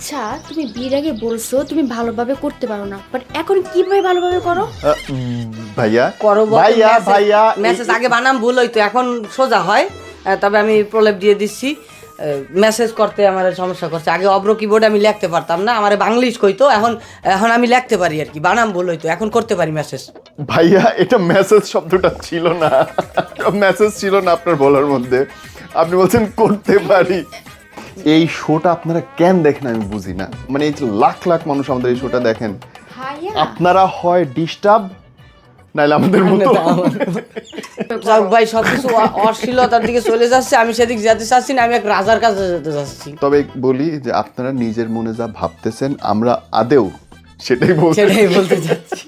আচ্ছা তুমি বিয়ের আগে বলছো তুমি ভালোভাবে করতে পারো না বাট এখন কীভাবে ভালোভাবে করো? ভাইয়া। করো ভাইয়া ভাইয়া মেসেজ আগে বানাম ভুল হইতো এখন সোজা হয়। তবে আমি প্রলেপ দিয়ে দিচ্ছি। মেসেজ করতে আমার সমস্যা করছে। আগে অব্র কিবোর্ড আমি লিখতে পারতাম না আমার বাংলিশ কইতো এখন এখন আমি লিখতে পারি আর কি বানাম ভুল হইতো এখন করতে পারি মেসেজ ভাইয়া এটা মেসেজ শব্দটা ছিল না। মেসেজ ছিল না আপনার বলার মধ্যে। আপনি বলছেন করতে পারি। এই শোটা আপনারা কেন দেখেন আমি বুঝি না? মানে এই যে লাখ লাখ মানুষ আমাদের এই শোটা দেখেন। আপনারা হয় ডিস্টার্ব নাইলে আমাদের মতো যাক ভাই সবকিছু অশ্লীলতার দিকে চলে যাচ্ছে আমি সেদিক যেতে চাচ্ছি না আমি এক রাজার কাছে যেতে চাচ্ছি। তবে বলি যে আপনারা নিজের মনে যা ভাবতেছেন আমরা আদেও সেটাই বলছি সেটাই বলতে চাচ্ছি।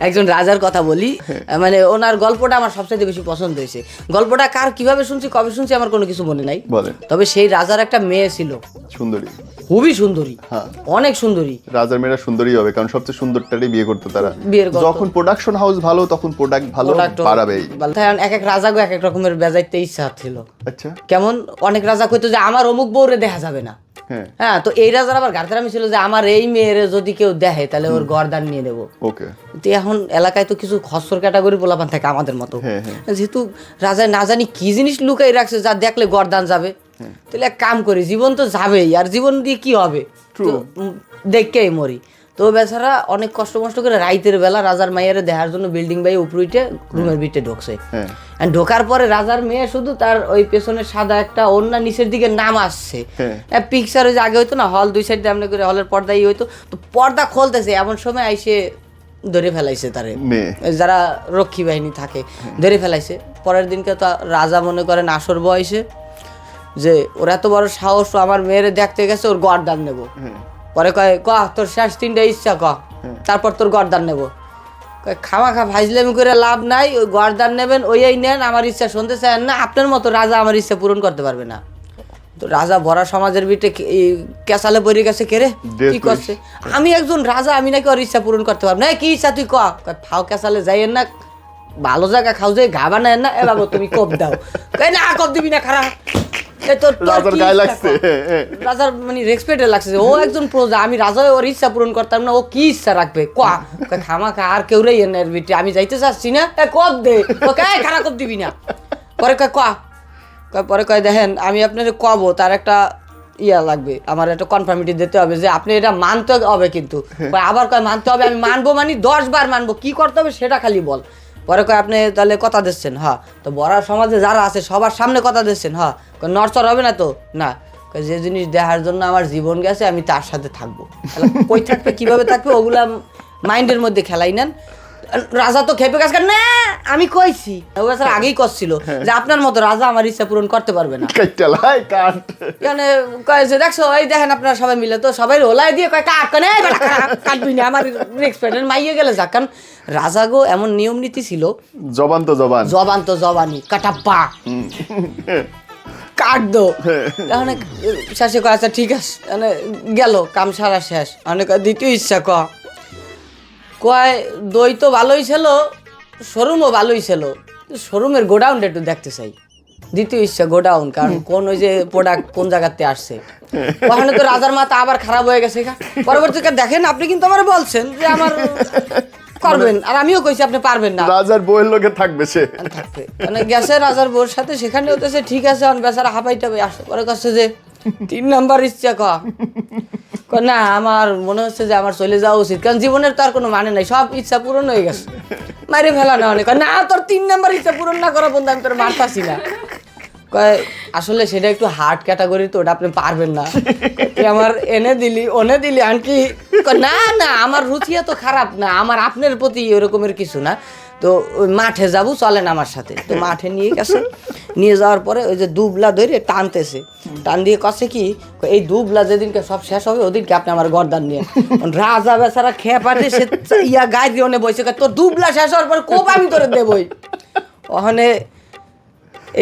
একজন রাজার কথা বলি মানে ওনার গল্পটা আমার সবচেয়ে বেশি পছন্দ হয়েছে। গল্পটা কার কীভাবে শুনছি কবে শুনছি আমার কোনো কিছু মনে নাই। তবে সেই রাজার একটা মেয়ে ছিল। সুন্দরী। খুবই সুন্দরী। হ্যাঁ। অনেক সুন্দরী। রাজার মেয়েরা সুন্দরী হবে কারণ সবচেয়ে সুন্দরটারই বিয়ে করতো তারা। বিয়ের যখন প্রোডাকশন হাউস ভালো তখন প্রোডাক্ট ভালো বাড়াবেই। কারণ এক এক রাজাগো এক এক রকমের বেজাইতে ইচ্ছা ছিল। আচ্ছা। কেমন? অনেক রাজা কইতো যে আমার অমুক বউরে দেখা যাবে না। হ্যাঁ। হ্যাঁ তো এই রাজার আবার ছিল যে আমার এই মেয়ের যদি কেউ দেখে তাহলে ওর গরদান নিয়ে নেব। ওকে। তো এখন এলাকায় তো কিছু খসর ক্যাটাগরি পোলাপান থাকে আমাদের মতো। হ্যাঁ, হ্যাঁ। যেহেতু রাজা না জানি কি জিনিস লুকাই রাখছে যা দেখলে গরদান যাবে। তাহলে এক কাম করি জীবন তো যাবেই আর জীবন দিয়ে কি হবে? দেখকেই মরি। তো বেচারা অনেক কষ্ট কষ্ট করে রাইতের বেলা রাজার মাইয়ারে দেখার জন্য বিল্ডিং বাই উপরুইটে রুমের ভিতরে ঢুকছে। হ্যাঁ। ঢোকার পরে রাজার মেয়ে শুধু তার ওই পেছনে সাদা একটা অন্য নিচের দিকে নাম আসছে। হ্যাঁ। পিকচার ওই যে আগে হইতো না হল দুই সাইড এমনি করে হলের পর্দা ই হইতো তো পর্দা খুলতেছে এমন সময় আইসে ধরে ফেলাইছে তারে। যারা রক্ষী বাহিনী থাকে ধরে ফেলাইছে। পরের দিনকে তো রাজা মনে করেন আসর বয়সে যে ওর এত বড় সাহস আমার মেয়েরে দেখতে গেছে ওর গরদান নেব। হ্যাঁ। পরে কয় ক তোর শেষ তিনটা ইচ্ছা ক তারপর তোর গরদান নেব। খামা খা ফাইজলামি করে লাভ নাই ওই গরদান নেবেন ওই নেন আমার ইচ্ছা শুনতে চান না আপনার মতো রাজা আমার ইচ্ছা পূরণ করতে পারবে না। তো রাজা ভরা সমাজের বিটে কে- এই কেসালে পড়ে গেছে কেরে কি করছে? আমি একজন রাজা আমি নাকি ওর ইচ্ছা পূরণ করতে পারব না। কি ইচ্ছা তুই ক কয়, ফাও কেসালে যাইয়েন না ভালো জায়গা খাও যে ঘা বানায় না এ বাবু তুমি কপ দাও। না কপ দিবি না খারাপ রাজার গায়ে লাগছে। রাজার মানে রেসপেক্টে লাগছে ও একজন প্রজা আমি রাজা ওর ইচ্ছা পূরণ করতাম না ও কি ইচ্ছা রাখবে? কোয়া আর কেউ রে বিটে আমি যাইতে চাচ্ছি না কপ দে। এই খারাপ কপ দিবি না। পরে কয় কোয়া পরে কয় দেখেন আমি আপনার কব তার একটা ইয়া লাগবে আমার একটা কনফার্মিটি দিতে হবে যে আপনি এটা মানতে হবে কিন্তু। আবার কয় মানতে হবে আমি মানবো মানে দশ বার মানবো কি করতে হবে সেটা খালি বল। পরে কয়, আপনি তাহলে কথা দিচ্ছেন হ্যাঁ। তো বড়ার সমাজে যারা আছে, সবার সামনে কথা দিচ্ছেন হ্যাঁ। নড়চড় হবে না তো? না। যে জিনিস দেখার জন্য আমার জীবন গেছে, আমি তার সাথে থাকব। কই থাকবে, কীভাবে থাকবে, ওগুলা মাইন্ডের মধ্যে খেলাই নেন। রাজা তো খেপে গেছে। না আমি কইছি। ও বেচারা আগেই করছিল যে আপনার মতো রাজা আমার ইচ্ছা পূরণ করতে পারবে না। কাইটালাই কাট এখানে কয়েছে দেখছ এই দেখেন আপনারা সবাই মিলে তো সবাই ওলাই দিয়ে কয় কাট কানে কাটবি না আমার এক্সপেরিয়েন্স মাইয়ে গেলে যাক। কারণ রাজা গো এমন নিয়ম নীতি ছিল। জবান তো জবান। জবান তো জবানি কাটাপ্পা। কাট দো। তাহলে শেষে কয় আচ্ছা ঠিক আছে। মানে গেল কাম সারা শেষ। অনেক দ্বিতীয় ইচ্ছা ক। কয় দই তো ভালোই ছিল শোরুমও ভালোই ছিল শোরুমের গোডাউনটা একটু দেখতে চাই। দ্বিতীয় ইচ্ছা গোডাউন কারণ কোন ওই যে প্রোডাক্ট কোন জায়গাতে আসছে। ওখানে তো রাজার মাথা আবার খারাপ হয়ে গেছে পরবর্তীতে দেখেন আপনি কিন্তু আমার বলছেন যে আমার করবেন আর আমিও কইছি আপনি পারবেন না। রাজার বইয়ের লোকে থাকবে সে। মানে গেছে রাজার বউর সাথে সেখানে হতেছে ঠিক আছে অন বেচারা হাঁপাইতে হবে আসতে পরে কাছে যে তিন নাম্বার ইচ্ছা ক। না, আমার মনে হচ্ছে যে আমার চলে যাওয়া উচিত, কারণ জীবনের তো আর কোনো মানে নাই, সব ইচ্ছা পূরণ হয়ে গেছে। মারে ফেলা না অনেক না, তোর তিন নাম্বার ইচ্ছা পূরণ না করা বন্ধু আমি তোর মারতাছি না। আসলে সেটা একটু হার্ড ক্যাটাগরি তো, ওটা আপনি পারবেন না। আমার এনে দিলি, ওনে দিলি আনকি না না, আমার রুচি এত খারাপ না, আমার আপনার প্রতি ওরকমের কিছু না। তো ওই মাঠে যাব, চলেন আমার সাথে। তো মাঠে নিয়ে গেছে। নিয়ে যাওয়ার পরে ওই যে দুবলা ধরে টানতেছে। টান দিয়ে কছে কি, এই দুবলা যেদিনকে সব শেষ হবে, ওদিনকে আপনি আমার গরদান নিয়ে রাজা বেচারা খেয়ে পাটে, সে ইয়া গায়ে দিয়ে বসে তোর দুবলা শেষ হওয়ার পর কোপ আমি তোরে দেবই? ওখানে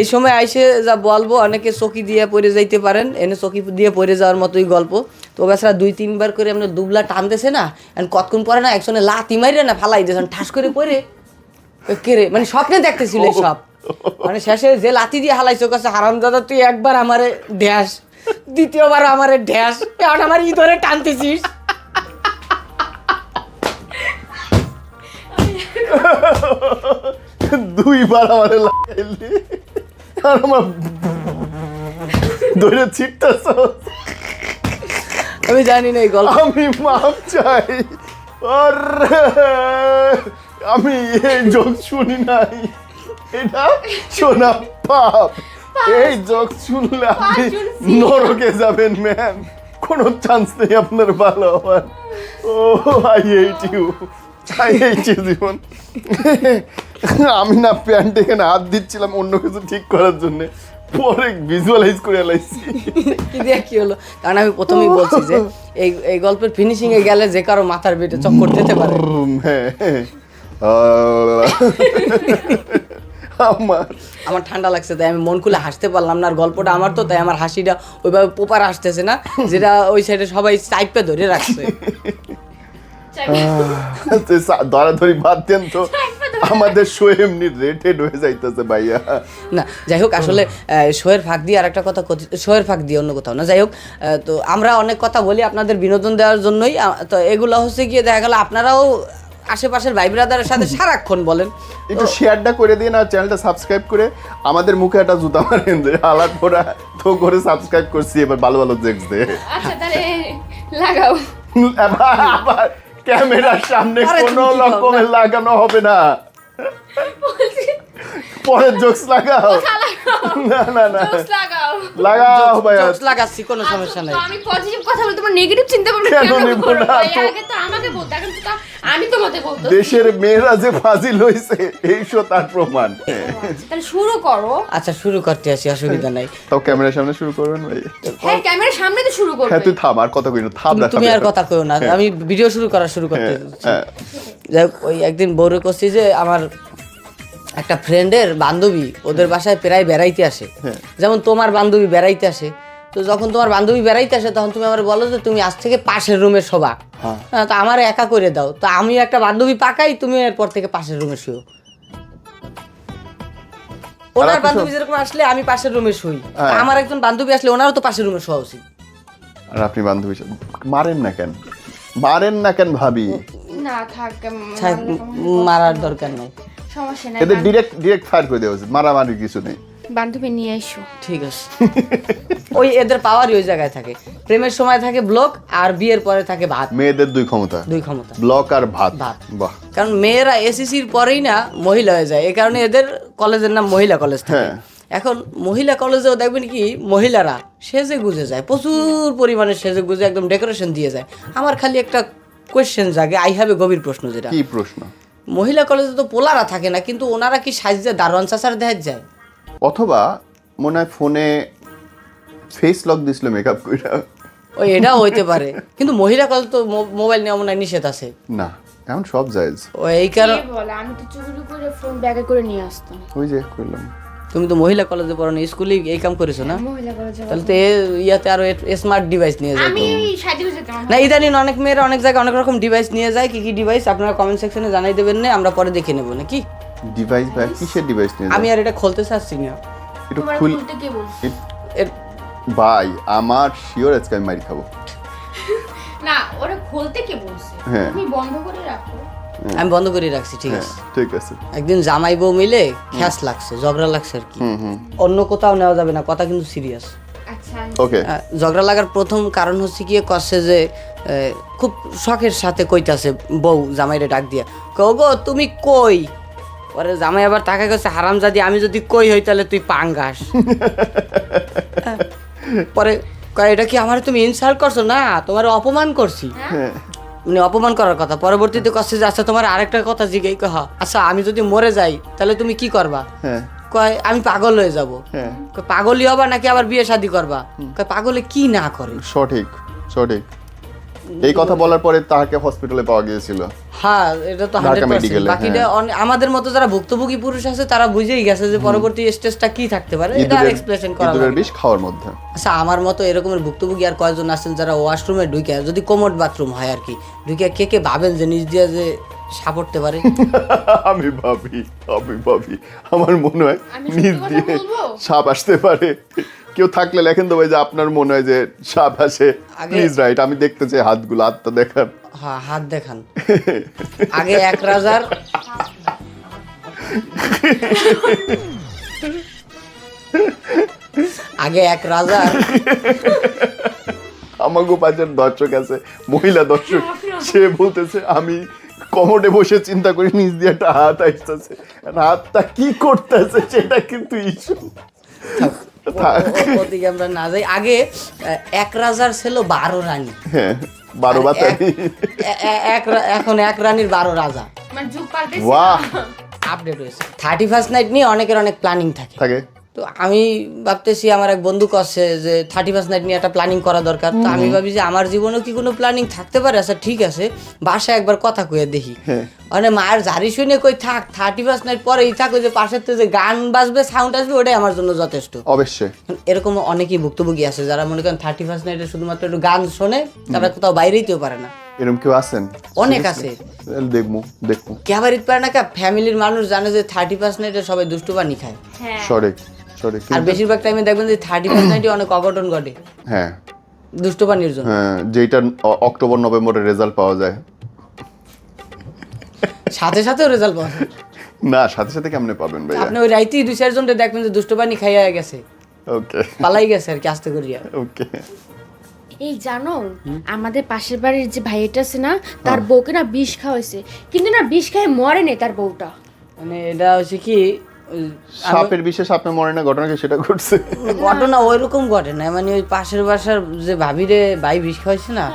এই সময় আইসে যা বলব, অনেকে চকি দিয়ে পড়ে যাইতে পারেন। এনে চকি দিয়ে পড়ে যাওয়ার মতোই গল্প। তো বেচারা দুই, তিনবার করে আমরা দুবলা টানতেছে না কতক্ষণ পরে না একসঙ্গে লাতি মাইরে না ফালাই দিয়েছেন ঠাস করে পড়ে। কেড়ে মানে স্বপ্নে দেখতেছিল সব মানে শেষে যে লাতি দিয়ে হালাইছো কাছে হারাম দাদা তুই একবার আমারে দেয়াস দ্বিতীয়বার আমার ঢ্যাস কারণ আমার ই ধরে টানতেছিস। দুইবার আমারে লাগাইলি আর আমার ধরে ছিটতেছ। আমি জানি না এই গল্প। আমি মাপ চাই। আরে! আমি এই জোক শুনি নাই। এটা শোনা পাপ। এই যোগ শুনলে আপনি নরকে যাবেন ম্যাম কোনো চান্স নেই আপনার ভালো হওয়ার। ও I hate you I hate you জীবন। আমি না প্যান্ট এখানে হাত দিচ্ছিলাম অন্য কিছু ঠিক করার জন্যে। পরে ভিজুয়ালাইজ করে এলাইছি কি হলো? কারণ আমি প্রথমেই বলছি যে এই এই গল্পের ফিনিশিং এ গেলে যে কারও মাথার বেটে চক্কর দিতে পারে। হ্যাঁ হ্যাঁ। আমার। আমার ঠান্ডা লাগছে তাই আমি মন খুলে হাসতে পারলাম না আর গল্পটা আমার তো তাই আমার হাসিটা ওইভাবে পোপার আসতেছে না যেটা ওই সাইডে সবাই চাইপে ধরে রাখছে। ধরাধরি বাদ দেন তো। আমাদের শো এমনি রেটেড হয়ে যাইতেছে ভাইয়া। না যাই হোক আসলে শোয়ের ফাঁক দিয়ে আরেকটা কথা কথি- শোয়ের ফাঁক দিয়ে অন্য কোথাও না। যাই হোক তো আমরা অনেক কথা বলি আপনাদের বিনোদন দেওয়ার জন্যই তো এগুলো হচ্ছে গিয়ে দেখা গেল আপনারাও আশেপাশের ভাই ব্রাদারের সাথে সারাক্ষণ বলেন। একটু শেয়ারটা করে দিন আর চ্যানেলটা সাবস্ক্রাইব করে আমাদের মুখে একটা জুতা মারেন যে হালাত পড়া তো করে সাবস্ক্রাইব করছি এবার ভালো ভালো জেক্স দে। আচ্ছা তাহলে লাগাও। আবার ক্যামেরার সামনে কোনো রকমের লাগানো হবে না। পরের জোকস লাগাও। না না না। জোকস লাগাও। লাগাও ভাইয়া জোকস লাগাচ্ছি কোনো সমস্যা আচ্ছা, নেই। তো আমি পজিটিভ কথা বলে তোমার নেগেটিভ চিন্তা ভাবনা কেন না? আগে তো আমাকে বলতে এখন তো আমি তোমাদের বলতো। দেশের মেয়েরা যে ফাজিল হয়েছে এই শো তার প্রমাণ। তাহলে শুরু করো। আচ্ছা শুরু করতে আসি অসুবিধা নাই। তাও ক্যামেরার সামনে শুরু করবেন ভাই। হ্যাঁ ক্যামেরার সামনে তো শুরু করবে। হ্যাঁ তুই থাম আর কথা কই না থাম তুমি- না তুমি আর কথা কইও না আমি ভিডিও শুরু করা শুরু করতে হ্যাঁ যাই হোক, ওই একদিন বউরে করছি যে আমার একটা ফ্রেন্ডের বান্ধবী ওদের বাসায় প্রায় বেড়াইতে আসে। যেমন তোমার বান্ধবী বেড়াইতে আসে তো যখন তোমার বান্ধবী বেড়াইতে আসে তখন তুমি আমার বলো যে তুমি আজ থেকে পাশের রুমে শোবা। হ্যাঁ, তো আমার একা করে দাও। তো আমি একটা বান্ধবী পাকাই তুমি এরপর থেকে পাশের রুমে শুও ওনার বান্ধবী যেরকম আসলে আমি পাশের রুমে শুই। হ্যাঁ। আমার একজন বান্ধবী আসলে ওনারও তো পাশের রুমে শোয়া উচিত। আর আপনি বান্ধবী মারেন না কেন? মারেন না কেন ভাবি? না থাক মারার দরকার নেই। সমস্যা নাই এদের ডিরেক্ট ডিরেক্ট ফায়ার করে দেওয়া উচিত মারামারি কিছু নেই। বান্ধবী নিয়ে এসো। ঠিক আছে। ওই এদের পাওয়ারই ওই জায়গায় থাকে। প্রেমের সময় থাকে ব্লক আর বিয়ের পরে থাকে ভাত। মেয়েদের দুই ক্ষমতা। দুই ক্ষমতা। ব্লক আর ভাত। ভাত। বাহ। কারণ মেয়েরা এসিসির পরেই না মহিলা হয়ে যায়। এই কারণে এদের কলেজের নাম মহিলা কলেজ থাকে। হ্যাঁ। এখন মহিলা কলেজেও দেখবেন কি মহিলারা সেজে গুজে যায়। প্রচুর পরিমাণে সেজে গুজে একদম ডেকোরেশন দিয়ে যায়। আমার খালি একটা কোয়েশ্চেন জাগে। আই হ্যাভ এ গভীর প্রশ্ন যেটা। কি প্রশ্ন? মহিলা কলেজে তো পোলারা থাকে না কিন্তু ওনারা কি সাজে দারোয়ান চাচার দেখা যায়? অথবা মনে হয় ফোনে ফেস লক দিছিল মেকআপ কইরা। ওই এটা হইতে পারে। কিন্তু মহিলা কলেজ তো মো- মোবাইল নেওয়া মনে হয় নিষেধ আছে। না এখন সব জায়েজ। ও এই কারণে বলে আমি তো চুরি করে ফোন ব্যাগে করে নিয়ে আসতাম। ওই যে করলাম। তুমি তো মহিলা কলেজে পড়ো না স্কুলে এই কাম করেছ না? তাহলে তো এ- ইয়াতে আরও স্মার্ট ডিভাইস নিয়ে যায় আমি না ইদানিং অনেক মেয়েরা অনেক জায়গায় অনেক রকম ডিভাইস নিয়ে যায় কি কি ডিভাইস আপনারা কমেন্ট সেকশনে জানাই দেবেন না আমরা পরে দেখে নেব নাকি? ডিভাইস ভাই কিসের ডিভাইস নিয়ে আমি আর এটা খুলতে চাচ্ছি না। তোমার খুল খুলতে কে বলছে? এ- এর- ভাই আমার শিওর আজকে আমি মারি খাব। না ওরা খুলতে কে বলছে? হ্যাঁ। তুমি বন্ধ করে রাখো। আমি বন্ধ করে রাখছি ঠিক হ্যাঁ আছে? ঠিক আছে। একদিন জামাই বউ মিলে খ্যাস লাগছে ঝগড়া লাগছে আর কি। অন্য কোথাও নেওয়া যাবে না কথা কিন্তু সিরিয়াস আচ্ছা। ওকে ঝগড়া লাগার প্রথম কারণ হচ্ছে গিয়ে করছে যে খুব শখের সাথে কইতাছে বউ জামাইরে ডাক দিয়া কও গো তুমি কই? পরে জামাই আবার টাকা গেছে হারাম জাদি আমি যদি কই হই তাহলে তুই পাঙ্গাস। হ্যাঁ। পরে কয় এটা কি আমার তুমি ইনসাল্ট করছ? না তোমার অপমান করছি। হ্যাঁ। মানে অপমান করার কথা। পরবর্তীতে কষ্ট যে আচ্ছা তোমার আরেকটা কথা জিজ্ঞাই কহ। আচ্ছা আমি যদি মরে যাই তাহলে তুমি কি করবা? হ্যাঁ। কয় আমি পাগল হয়ে যাব। হ্যাঁ। পাগলই হবা নাকি আবার বিয়ে শাদি করবা? কয় পাগলে কি না করে? সঠিক সঠিক। এই কথা বলার পরে তাকে হসপিটালে পাওয়া গিয়েছিল। হ্যাঁ এটা তো ঢাকা হান্ড্রেড medical-এ, বাকিটা হ্যাঁ। আমাদের মতো যারা ভুক্তভোগী পুরুষ আছে তারা বুঝেই গেছে যে পরবর্তী স্টেজটা কি থাকতে পারে এটা এক্সপ্লেনেশন করা ইঁদুরের বিষ খাওয়ার মধ্যে। আচ্ছা আমার মতো এরকমের ভুক্তভোগী আর কয়জন আছেন যারা ওয়াশরুমে ঢুকে যদি কোমোড বাথরুম হয় আর কি ঢুকে কে কে ভাবেন যে নিজ দিয়ে যে সাপড়তে পারে? আমি ভাবি আমি ভাবি আমার মনে হয় নিজ দিয়ে? সাপ আসতে পারে। কেউ থাকলে লেখেন তো ভাই যে আপনার মনে হয় যে সাপ আসে। প্লিজ রাইট আমি দেখতে চাই হাতগুলো হাতটা দেখান। হ্যাঁ হাত দেখান। আগে এক রাজার আগে এক রাজার আমাগো পাশের দর্শক আছে মহিলা দর্শক। সে বলতেছে আমি কমোডে বসে চিন্তা করি নিজ দিয়ে একটা হাত আসতেছে হাতটা কি করতেছে সেটা কিন্তু ইস্যু ওদিকে আমরা না যাই। আগে আহ, এক রাজার ছিল বারো রানী। হ্যাঁ বারো এক- রা- এখন এক রানীর বারো রাজা। মানে আপডেট হয়েছে। থার্টি ফার্স্ট নাইট নিয়ে অনেকের অনেক প্ল্যানিং থাকে। থাকে। তো আমি ভাবতেছি আমার এক বন্ধু করছে যে থার্টি ফার্স্ট নাইট নিয়ে একটা প্ল্যানিং করা দরকার। তো আমি ভাবি যে আমার জীবনেও কি কোনো প্ল্যানিং থাকতে পারে? আচ্ছা ঠিক আছে বাসায় একবার কথা কয়ে দেখি। হ্যাঁ। মানে মায়ের জারি শুনে কই থাক থার্টি ফার্স্ট নাইট পরে এই থাক ওই যে পাশের তো যে গান বাজবে সাউন্ড আসবে ওটাই আমার জন্য যথেষ্ট। অবশ্যই। এরকম অনেকেই ভুক্তভোগী আছে যারা মনে করেন থার্টি ফার্স্ট নাইটে শুধুমাত্র একটু গান শোনে তারা কোথাও বাইরেইতেও পারে না। এরকম কেউ আছেন? অনেক আছে। দেখব দেখব। কে পারে না কে? ফ্যামিলির মানুষ জানে যে থার্টি ফার্স্ট নাইটে সবাই দুষ্টু পানি খায়। হ্যাঁ। সরে আর বেশিরভাগ টাইমে দেখবেন যে থার্টি অনেক অঘটন ঘটে। হ্যাঁ। দুষ্টু পানির জন্য হ্যাঁ যেটা অক্টোবর নভেম্বরে রেজাল্ট পাওয়া যায়। সাথে সাথেও রেজাল্ট পাওয়া যায়। না সাথে সাথে কেমনে পাবেন ভাইয়া? আপনি ওই রাইতেই দুই চারজন দেখবেন যে দুষ্ট পানি খাইয়া গেছে। ওকে। পালাই গেছে আর কি আস্তে করিয়া। ওকে। এই জানো আমাদের পাশের বাড়ির যে ভাইটা আছে না তার বউকে না বিষ খাওয়াইছে। কিন্তু না বিষ খায় মরে নেই তার বউটা। মানে এটা হচ্ছে কি সাপের বিশেষ আপনার মনে না ঘটনা কি সেটা ঘটছে? ঘটনা ওইরকম ঘটে না মানে ওই পাশের বাসার যে ভাবিরে ভাই বিষ খাওয়াইছে না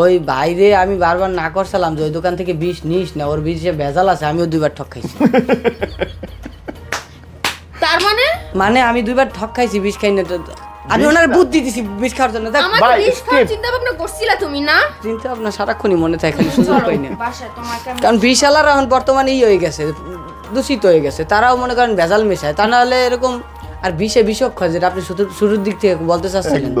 ওই বাইরে আমি বারবার না করছিলাম যে ওই দোকান থেকে বিষ নিস না ওর বিষে ভেজাল আছে আমিও দুইবার ঠক খাইছি। তার মানে? মানে আমি দুইবার ঠক খাইছি বিষ খাই না আমি ওনার বুদ্ধি দিছি বিষ খাওয়ার জন্য। দেখ আমার বিষ খাওয়ার চিন্তা ভাবনা করছিলা তুমি না? চিন্তা আপনার সারাক্ষণই মনে থাকে খালি সুযোগ পাই না। কারণ বিশালার এখন বর্তমানে ই হয়ে গেছে দূষিত হয়ে গেছে, তারাও মনে করেন ভেজাল মেশায়। তা নাহলে এরকম আর বিষে বিষক্ষ যেটা আপনি শুরু- শুরুর দিক থেকে বলতে চাচ্ছেন